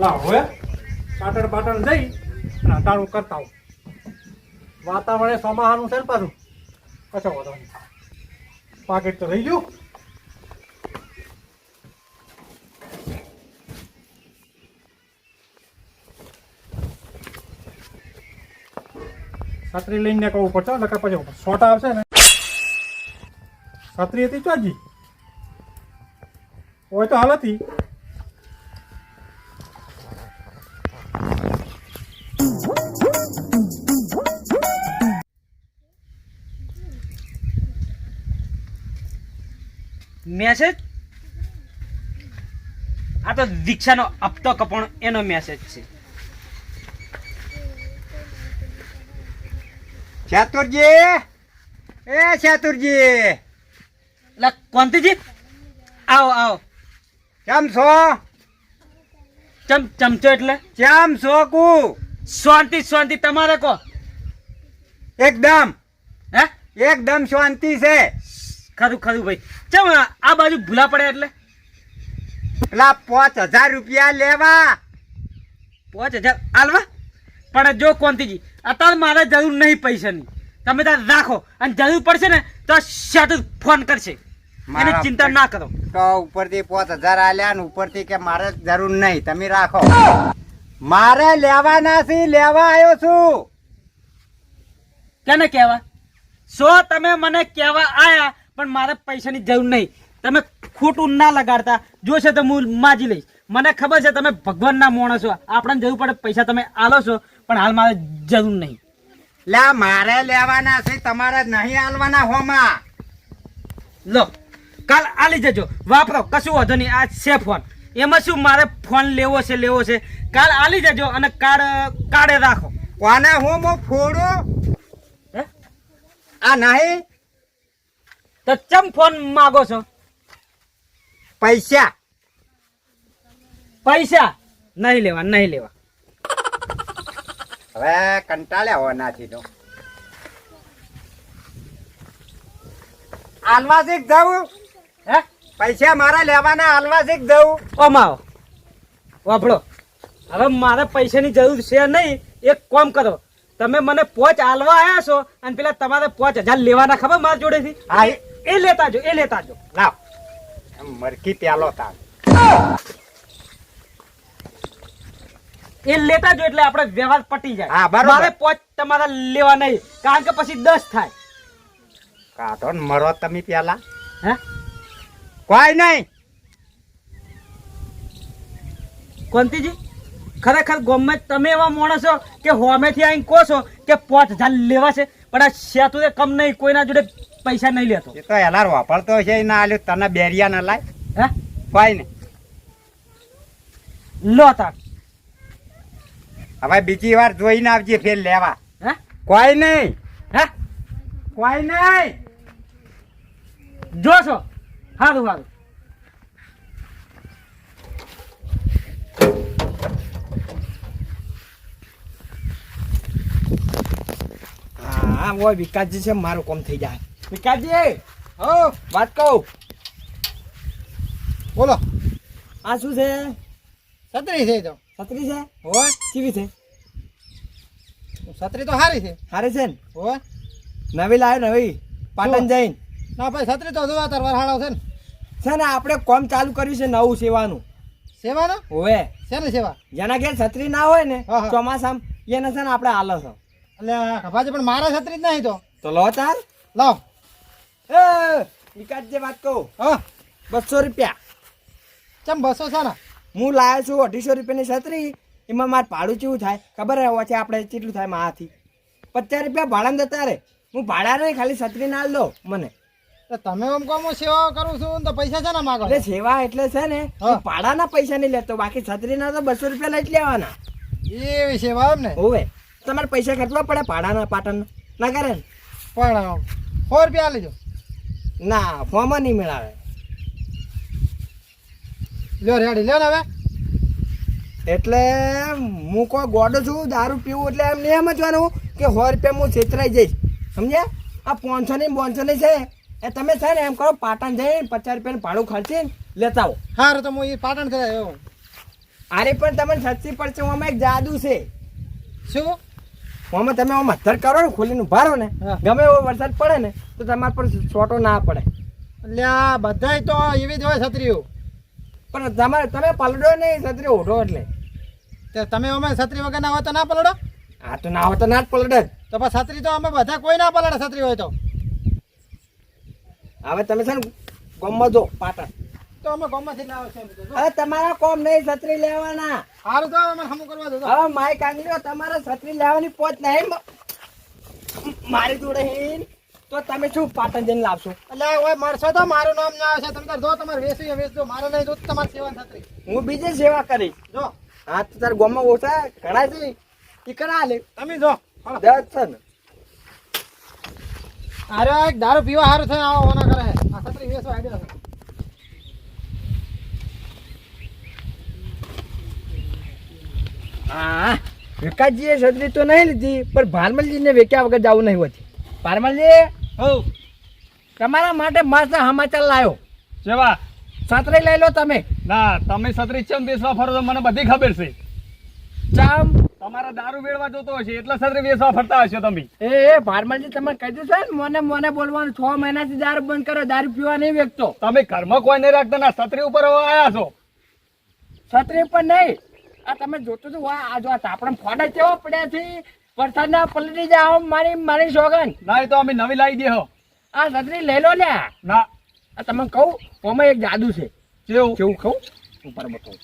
લાવ હવે. પાટણ પાટણ જઈ અને અટાણું કરતા હોઉં વાતાવરણ સમાહાનું છે ને પાછું. કશો વાંધો પાકેટ તો રહી ગયું છત્રી લઈને કહું પડશે નકર પછી સોટા આવશે ને. છત્રી હતી ચોજી. હોય તો હાલ હતી. મેસેજ આ તો દીક્ષાનો હપ્તો કપણ એનો મેસેજ છે. ચાતુરજી એ ચાતુરજી એટલે કોંતીજી? આવો આવો. કેમ છો? ચમ ચમચો એટલે? કેમ છો કુ? શાંતિ શાંતિ તમારે કહો એકદમ. હે? એકદમ શાંતિ છે. ખરું ખરું ભાઈ. ચમ આ બાજુ ભૂલા પડે એટલે? પેલા પાંચ હજાર રૂપિયા લેવા. પાંચ હજાર? આલવા પણ જો કોંતીજી અત્યારે મારે જરૂર નહીં પૈસાની. તમે ત્યાં રાખો. અને જરૂર પડશે ને તો શટ ફોન કરશે. મને ચિંતા ના કરો. તો ઉપરથી પાંચ હજાર આલ્યા ને ઉપરથી કે મારે જરૂર નહીં. તમે રાખો. મારે લેવાના છે લેવા આવ્યો છું. કેને કહેવા સો તમે મને કહેવા આયા પણ મારે પૈસાની જરૂર નહીં. તમે ખોટું ના લગાડતા. જોશે તો હું માજી લઈશ. મને ખબર છે તમે ભગવાનના માણસ છો. આપણને જરૂર પડે પૈસા તમે આલો છો પણ હાલ મારે જરૂર નહીં. લે મારે લેવાના છે તમારે નહીં આલવાના હોમાં. લો કાલ આલી જજો. વાપરો કશું વાંધો નહીં. આ છે ફોન. એમાં શું મારે ફોન લેવો છે લેવો છે? કાલ આલી જજો અને કાર્ડ કાઢે રાખો. કોને હું ફોડો? આ નહીં? તો ચમ ફોન માગો છો? પૈસા. પૈસા? નહીં લેવા નહીં લેવા. હવે કંટાળ્યા હોવાનાથી તો આલવાસિક દઉં? હે? પૈસા મારા લેવાના આલવાસિક દઉં? ઓમાં આવો વાપડો હવે મારે પૈસાની જરૂર છે નહીં એક કોમ કરો. તમે મને પોચ આલવા આવ્યા છો અને પેલા તમારે પોચ હજાર લેવાના ખબર મારા જોડેથી? હા એ- લેતા જો એ લેતા જો. લાવ. એમ મરકી પ્યાલો તાર એ લેતા જો એટલે આપણે વ્યવહાર પટી જાય. હા, બરાબર. મારે પોચ તમારા લેવા નહીં કારણ કે પછી દસ થાય. કાઢો ને મરો તમે પ્યાલા હે? કોઈ નહીં. કોંતીજી ખરેખર ગમે તમે એવા માણસ છો કે હોમેથી આવીને કહો છો કે પોચ હજાર લેવા છે પણ આ સેતુ કમ નહીં કોઈના જોડે પૈસા નહીં લેતો. એ તો એલાર વાપરતો છે ના આલ્યો તને બેરિયા ના લાય. હે? કોઈ ને લો તાર. હવે બીજી વાર જોઈને આવજે ફેર લેવા. હે? કોઈ નહીં. હે? કોઈ નહીં. જોશો. સારું સારું હા ઓય વિકાસજી છે મારું કામ થઈ જાય. વિકાસજી હો વાત કહું. બોલો. આ શું છે? છત્રી છે તો. છત્રી છે? હોય કેવી છે? છત્રી તો સારી છે. સારી છે ને? હોય નવી લાવ્યો નવી પાટણ જઈને. ના ભાઈ છત્રી તો જોવા તાર વરહાડો છે ને. છે ને આપણે કોમ ચાલુ કર્યું છે નવું સેવાનું. સેવાનું? હોવે. શેની સેવા? જેના ઘેર છત્રી ના હોય ને. ચોમાસામાં એને છે ને આપણે આલસ એટલે ખભાજી પણ મારા છત્રી જ નહીં તો. તો લો તાર. એ વિકાસજી વાત કહું. હા. બસો રૂપિયા. ચમ બસો છે ને? હું લાવ્યો છું અઢીસો રૂપિયાની છત્રી. એમાં મારે ભાડું કેવું થાય? ખબર હે વચ્ચે આપણે કેટલું થાય મારાથી. પચાસ રૂપિયા ભાડામાં જતા રે હું ભાડા નહીં ખાલી છત્રી ના લો મને. તો તમે એમ કહો હું સેવા કરું છું તો પૈસા છે ને માગો એટલે સેવા એટલે છે ને. ભાડાના પૈસા નહીં લેતો. બાકી છત્રીના તો બસો રૂપિયા લઈ જ લેવાના. એવી સેવા એમ ને? હોવે. તમારે પૈસા કેટલા પડે ભાડાના પાટણ ના કરે ને? પણ સો રૂપિયા લેજો ના ફોમાં નહીં મેળાવે. લ્યો રેડી લ્યો ને હવે. એટલે હું કોઈ ગોડો છું દારૂ પીવું એટલે એમ નહીં સમજવાનું કે સો રૂપિયા હું છેતરાઈ જઈશ. સમજ્યા? આ પાંચસો ની પાંચસો ની છે. એ તમે છે ને એમ કરો પાટણ જઈને પચાસ રૂપિયાનું ભાડું ખર્ચીને લેતા આવો. સારું તો હું એ પાટણથી આવ્યો. અરે પણ તમને સચ્ચી પડશે આમાં એક જાદુ છે. શું? આમાં તમે આમ મથર કરો ને ખોલીને ભારો ને. ગમે એવો વરસાદ પડે ને તો તમારા પર છોટો ના પડે. એટલે આ બધાય તો એવી જ હોય છત્રીઓ. પણ તમારે તમે પલડો નહીં છત્રી ઓઢો એટલે. તે તમે અમે છત્રી વગર ના હોય તો ના પલડો? આ તો ના હોય તો ના જ પલડે તો પણ છત્રી તો અમે બધા કોઈ ના પલડે છત્રી હોય તો. હવે તમે છે ને ગોમમાં જો પાટણ. તો અમે ગામમાંથી છે. હવે તમારા કોમ નહીં છત્રી લેવાના. સારું તો અમે હમું કરવા દો હવે માય કાંગલીઓ તમારે છત્રી લેવાની પોત નહીં. મારી જોડે હીન તો તમે શું પાટણ જઈને લાવશો? એટલે ઓય મળશો તો મારું નામ ના આવશે. તમે જો તમારે વેસી વેસજો મારે નહીં જો તમારે સેવા છત્રી હું બીજી સેવા કરી. જો. હા તો તાર ગોમાં ઓછા ઘણા છે. એ કરા લે. તમે જો. દસ અરે એક દારૂ પીવા સારું થાય આવો ઓના કરે આ છત્રી વેસો આઈડિયા હા વિકાસજીએ છત્રી તો નહીં લીધી પણ ભારમલજીને વેક્યા વગર જવું નહીં હોતી. ભારમલજી હો તમારા માટે મસ્ત સમાચાર લાવ્યો જેવા? છત્રી લઈ લો તમે. ના તમે છત્રી ચમ બેસવા ફરો તો મને બધી ખબર છે. ચામ. તમારા દારૂ વેળવા જોતો હશે એટલે છત્રી બેસવા ફરતા હશો તમે. એ એ તમે કીધું છે ને મને મને બોલવાનું છ મહિનાથી દારૂ બંધ કરો દારૂ પીવા નહીં વેચતો. તમે ઘરમાં કોઈ નહીં રાખતા ના છત્રી ઉપર આવ્યા છો? છત્રી ઉપર નહીં. આ તમે જોતું હતું આ જો આ તાપણા ફોડા કેવા પડ્યા છે? વરસાદના પલટી જાઓ મારી મારી સોગન ના એ તો અમે નવી લાવી દે હો આ છત્રી લઈ લો ને ના. આ તમે કહું ઓમાં એક જાદુ છે. કેવું? કેવું કહું? ઉપર બતાવું.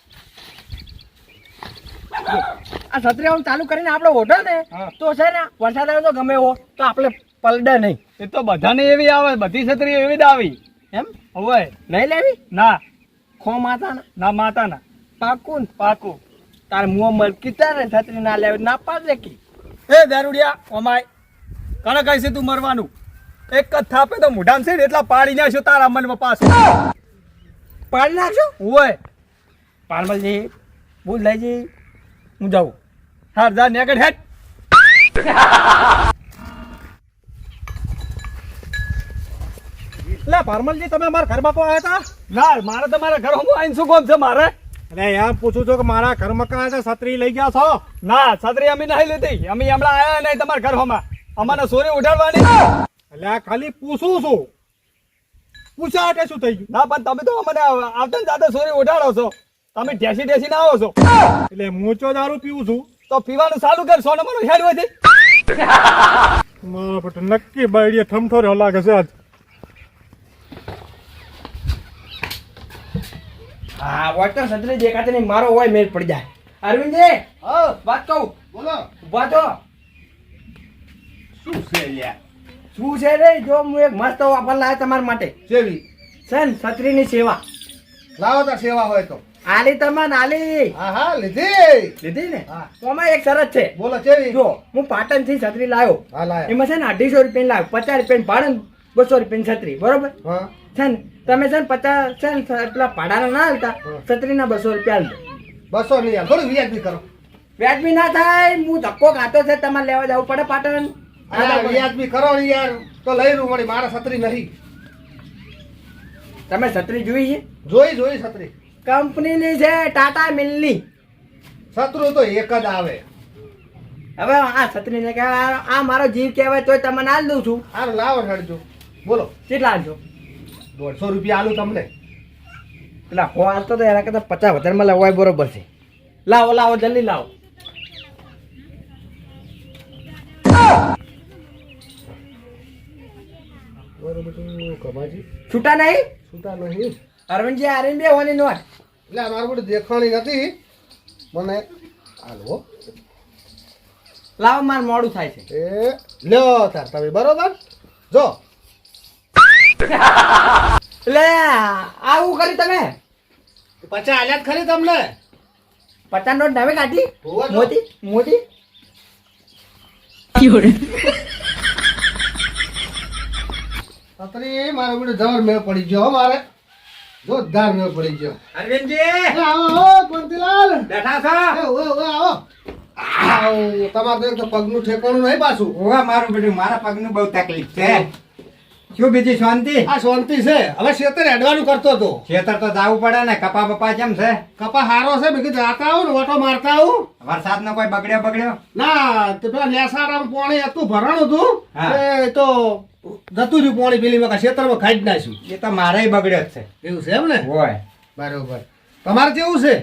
આ છત્રી આમ ચાલુ કરીને આપણે ઓઢો ને તો છે ને વરસાદ આવે તો ગમે એવો તો આપણે પલડે નહીં. એ તો બધાને એવી આવે બધી છત્રી એવી જ આવી. એમ? હવે. નહીં લેવી? ના. ખો માતા ના માતા ના પાકું ને. પાકું. તારે મું મલકી તારે છત્રી ના લેવી ના પાડ કી. એ દારૂડિયા ઓમાય કણક કહે છે તું મરવાનું? એક જ થાપે તો મોઢામાં છે એટલા પાડી નાખશો તારા મનમાં પાછું. પાડી નાખશો? હોય. પારમલજી બુજ લઈ હું જાઉં. હાર જા નેગડ હેટ એટલે ભારમલજી તમે અમારા ઘરમાં કો આવ્યા હતા? ના મારે તમારા ઘરમાં આવીને શું કોમ છે મારે? એટલે એમ પૂછું છું કે મારા ઘરમાં મકાન છત્રી લઈ ગયા છો? ના છત્રી અમે નહીં લીધી. અમે હમણાં આયા નહીં તમારા ઘરમાં અમારે સોરી ઉઠાડવાની એટલે ખાલી પૂછું છું. પૂછા એટલે શું થઈ ગયું? ના પણ તમે તો અમને આવતા ને જાતે સોરી ઉઠાડો છો. તમે ઢેસી ઢેસી ના આવો છો. એટલે મોચો દારૂ પીવું છું? તો પીવાનું ચાલુ કર સોને મને હેડ હોય છે મારા નક્કી બાયડીએ ઠમઠોર્યો લાગે છે આજ. હા વોટર છત્રી દેખાતી નહીં મારો હોય મેળ પડી જાય. અરવિંદજી વાત કહું. બોલો. ઊભા તો. શું છે લ્યા? શું છે રે? જો હું એક મસ્ત ઓફર લાવ્યો તમારા માટે. સેવી છે ને છત્રીની સેવા. લાવો તાર સેવા હોય તો. આલી તમાન આલી. હા હા લીધી. લીધી ને? હા. ઓમાં એક શરત છે. બોલો ચેવી જો હું પાટણથી છત્રી લાવ્યો હા લાયા. એમાં છે ને અઢીસો રૂપિયા લાવ્યો પચાસ રૂપિયા ભાડે બસો રૂપિયા છત્રી બરોબર? હા. છે ને તમે છે ને પચાસ છે ને પેલા ભાડાના ના હાલતા હા. છત્રીના બસો રૂપિયા હાલજો બસો નહીં હાલ થોડું વ્યાજબી કરો. વ્યાજબી ના થાય હું ધક્કો ખાતો છે તમારે લેવા જવું પડે પાટણ. વ્યાજબી કરો ને યાર તો લઈ લઉં મળી મારા છત્રી નહીં. તમે છત્રી જોઈ છે? જોઈ જોઈ છત્રી. કંપનીની છે ટાટા મિલની શત્રુ તો એક જ આવે. હવે આ છત્રીને કહેવાય આ મારો જીવ કહેવાય તોય તમને આલ દઉં છું. આ લાવો હડજો. બોલો. કેટલા આલજો દોઢસો રૂપિયા આલું તમને. પેલા હો હાલતો તો એના કરતા પચાસ વધારમાં લાવવાય બરોબર છે. લાવો લાવો જલ્દી લાવો. છૂટા નહીં? છૂટા નહીં. અરવિંદજી આરીને બે હોની નોટ. એટલે મારું બધું દેખાણી નથી. મને હાલો લાવો માર મોડું થાય છે. એ લ્યો તાર તમે બરોબર? જો. એટલે આવું કરી તમે? પચા આલ્યા જ ખરી તમને. પચાસ નોટ નવે કાઢી? હોવે. મોતી મોતી. છત્રી મારો બધું જબર મેળ પડી ગયો હો મારે. જોરદાર મેળ પડી ગયો. અરવિંદજી! આવો કોંતીલાલ બેઠા છો? ઓએ ઓએ આવો. આવો તમારે તો એક તો પગનું ઠેકાણું નહીં પાછું. ઓવા મારું બેટું મારા પગનું બહુ તકલીફ છે. શું બીજી શાંતિ? આ શાંતિ છે. હવે ખેતર હેડવાનું કરતો હતો. ખેતર તો જાવું પડે ને કપા બપા કેમ છે? કપા હારો છે બીજું જાતા આવું ને ઓટો મારતા આવું. વરસાદ નો કોઈ બગડ્યો બગડ્યો? ના તો પેલા લેસારામ પાણી હતું ભરણ હતું. એ તો જતું રહ્યું પાણી પેલી વખત ખેતરમાં ખાઈ જ નાખ્યું એ તો મારે બગડ્યો જ છે. એવું છે એમ ને? હોય. બરોબર. તમારે કેવું છે?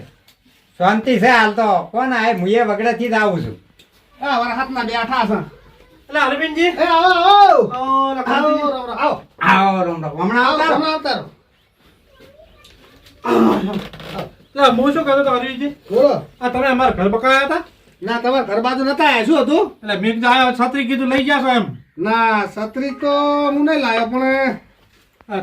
શાંતિ છે હાલ તો. કોણ આ મુએ બગડે થી જ આવું છું. હા વરસાદમાં બેઠા છે. એટલે અરવિંદજી એ આવો આવો આવો. રામ રામ, આવો આવો. રોમ રોમ હમણાં આવો આવતા. તમે આવતા. હું શું કહેતો હતો અરવિંદજી બોલો. આ તમે અમારા ઘર બકાયા હતા? ના તમારા ઘર બાજુ નતા આયા. શું હતું? એટલે મેં કીધું આ છત્રી કીધું લઈ ગયા છો એમ. ના છત્રી તો હું નહીં લાવ્યો પણ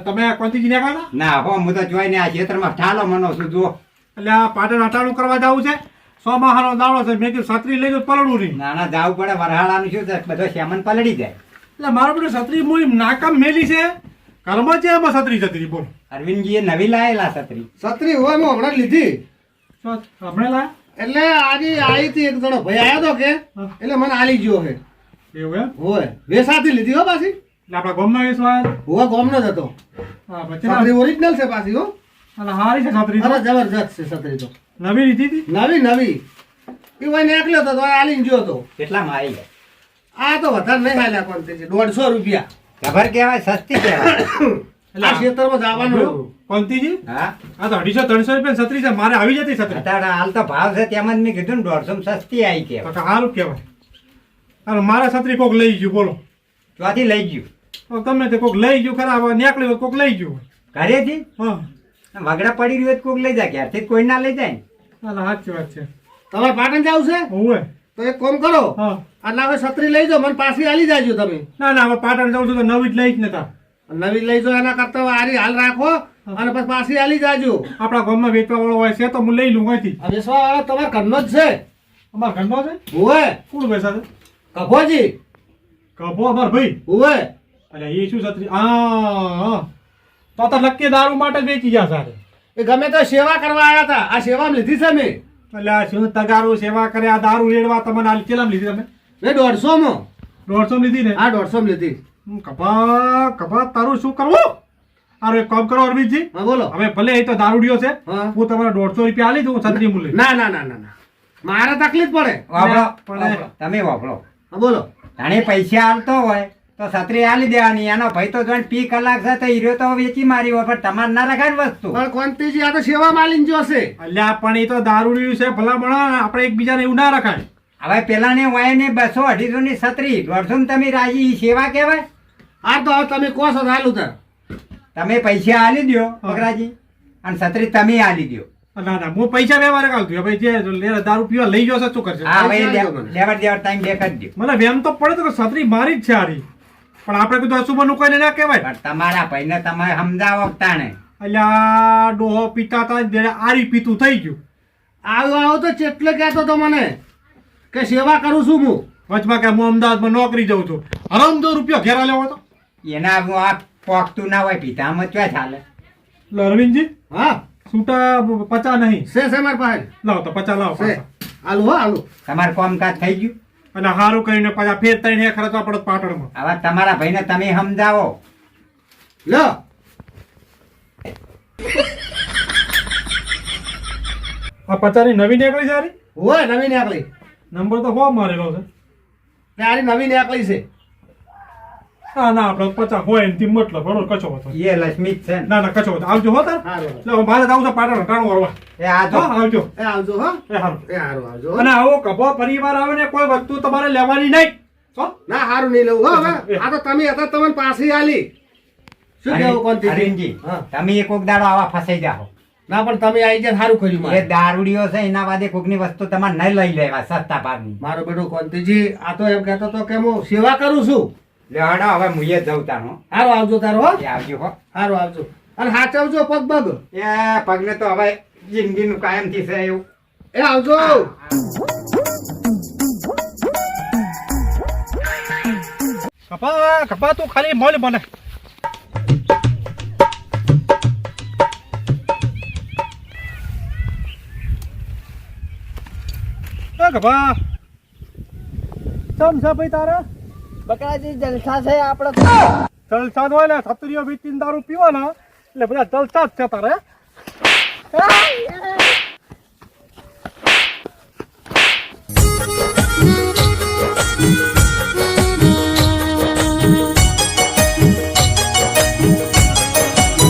તમે કોંતીજી ને હતા? ના હો હું તો જોઈને આ ખેતરમાં ઠાલો મનો છું જુઓ. એટલે આ પાટણ હટાણું કરવા જવું છે? સો માહાનો દાડો છે મેં કીધું છત્રી લઈ જાઉં તો પલળું નહીં નાના જાવું પડે વરહાળાનું શું છે? બધો શ્યામન પલળી જાય. એટલે મારું બધું છત્રી હું નાકામ મેલી છે. ઘરમાં છે એમાં છત્રી છત્રી અરવિંદજી અરવિંદજીએ નવી લાયેલા છત્રી. છત્રી હોય મેં હમણાં લીધી. હમણાં લાયા. એટલે આજે આવી હતી એક જણો ભાઈ આવ્યો તો કે એટલે મને આલી ગયો કે એવું એમ? હોય. વેસાથી લીધી હો પાછી. એટલે આપણા ગોમ એ સ્વાદ હોય ગોમનો જ હતો. હા પછી છત્રી ઓરિજિનલ છે પાછી હો. અને હારી છે છત્રી તો. અરે જબરજસ્ત છે છત્રી તો. નવી લીધી હતી? નવી નવી. એ હોય નીકળ્યો હતો તો આલીને ગયો તો. કેટલામાં આવી જાય. આ તો વધારે નહીં હાલ્યા કોણ તે છે દોઢસો રૂપિયા. ખબર કહેવાય સસ્તી કહેવાય. આ ખેતરમાં જવાનું. કોંતીજી હા? આ તો અઢીસો ત્રણસો રૂપિયા છત્રી છે મારે આવી જતી છત્રી. અત્યારે હાલ તો ભાવ છે તેમ જ મેં કીધું ને દોઢસો સસ્તી આવી કે સારું કહેવાય. અને મારા છત્રી કોક લઈ ગયું બોલો. ચોથી લઈ ગયું. તો તમે તે કોક લઈ ગયું ખરા હવે નીકળ્યું કોક લઈ ગયું ઘરેથી? હા. વગડા પડી રહ્યું કોઈક કોક લઈ જાય ક્યારથી? કોઈ ના લઈ જાય ને. સાચી વાત છે. તમારે પાટણ જવું છે? ઓવે તો એક કોમ કરો હા. એટલે હવે છત્રી લઈ જાઓ મને પાછી આલી જાજો તમે. ના ના હવે પાટણ જાઉં છું તો નવી જ લઈ જ નતા નવી લઈ જાઓ એના કરતા હવે આરી હાલ રાખો અને પછી પાછી આલી જાજો. આપણા ગામમાં વેચવા વાળો હોય છે તો હું લઈ લઉં અહીંથી. વેચવા વાળો તમારા ઘરનો જ છે. અમારા ઘરનો છે? હોય. કોણ વેચા છે? કભોજી. કભો અમાર ભાઈ. હું અરે એ શું છત્રી? હા હા. તો તો નક્કી દારૂ માટે વેચી ગયા સારે એ ગમે તો સેવા કરવા આવ્યા હતા. આ સેવા લીધી છે મેં. એટલે આ શું તગારું સેવા કરે આ દારૂ રેડવા તમને આ ચેલામ લીધી તમે? મેં દોઢસો માં દોઢસો લીધી ને? આ દોઢસો લીધી. કપા કપા તારું શું કરવું? અરે એક કામ કરો અરવિંદજી. હા બોલો. હવે ભલે એ તો દારૂડિયો છે. હા. હું તમારા દોઢસો રૂપિયા આલી દઉં હું છત્રી મૂલી ના ના ના ના ના. મારે તકલીફ પડે. વાપરો. પણ- તમે વાપરો. હા બોલો. જાણે પૈસા હાલતો હોય તો છત્રી આલી દેવાની એનો ભાઈ તો જોઈને પી કલાક છે તો હીરો તો વેચી મારી હોય પણ તમારે ના રખાય ને વસ્તુ. પણ કોંતીજી આ તો સેવા માલિન જોશે અલ્યા પણ એ તો દારૂડિયું છે ભલા ભણા આપણે એકબીજાને એવું ના રખાય. હવે પેલાને વાયને બસો અઢીસો ની છત્રી દોઢસો તમે રાજી એ સેવા કહેવાય? આ તો તમે કહો છો હાલું તર. તમે પૈસા આલી દ્યો બકરાજી અને છત્રી તમે આલી દ્યો. ના ના હું પૈસા વ્યવહાર કાઢું ભાઈ જે લે- દારૂ પીવા લઈ જશે શું કરશે? હા મને. લેવડ દેવડ ટાઈમ બે કરી દો મને વેમ તો પડે તો છત્રી મારી જ છે આરી પણ આપણે કીધું અશુભનું કોઈને ના કહેવાય. પણ તમારા ભાઈને તમે સમજાવો તાણે. અલ્યા ડોહો પીતા હતા આરી પીતું થઈ ગયું. આવું આવું તો ચેટલે કહેતો તો મને કે સેવા કરું છું હું. વચમાં કે હું અમદાવાદમાં નોકરી જાઉં છું. હરામદો રૂપિયો ઘેરા લેવો તો. એના હું આ પોખતું ના હોય પીધામાં ક્યાં ચાલે? અરવિંદજી. હા. છૂટા પચા નહીં. શે શે મારી પાસે. લાવો તો પચા લાવો. હો હાલું. તમારું કામકાજ થઈ ગયું? અને હારું કરીને પાછા ફેર ત્રણ હે ખર્ચવા પડે પાટણમાં. હવે તમારા ભાઈને તમે સમજાવો. લો. આ પચારી નવી નીકળી છે આરી હોય નવી નીકળી. નંબર તો હો મારેલો છે. ને આરી નવી નીકળી છે. ના ના આપણે પચાસ હોય એનથી મતલબ બરોબર કચો હતો. એ લક્ષ્મી જ છે ને. ના ના કચો હતો. આવજો હો તાર. એટલે મારે જવું છે પાટણ ટાણું વળવા એ આ તો આવજો. એ આવજો હો. એ સારું એ આવજો અને આવો કભો પરિવાર આવે ને કોઈ વસ્તુ તમારે લેવાની નહીં. ના સારું નહીં લેવું હો હવે. આ તો તમે હતા તમને પાછી આલી. શું કેવું કોણ અરવિંદજી હા. તમે એક કોક દાડો આવા ફસાઈ જાઓ. ના પણ તમે આવી જાય સારું કર્યું એ મારે. દારૂડિયો છે એના બાદ કોકની વસ્તુ તમારે નહીં લઈ લેવા સસ્તા ભાવની મારો બેટો કોંતીજી આ તો એમ કહેતો હતો કે હું સેવા કરું છું. લે હડો હવે મુએ જઉં તાનો હારું આવજો તારો હો. એ આવજો હો. હારું આવજો. અને હાચવજો પગ પગ એ પગને તો હવે જિંદગીનું કાયમથી છે એવું. એ આવજો. કપા કપા તું ખાલી મોલ મને. એ કપા. ચમ છે ભાઈ તારા? બકરાજી જલસા છે આપણે જલસા હોય ને સત્રીઓ બીતીન દારૂ પીવાના. એટલે બધા જલસા જ છે તારે.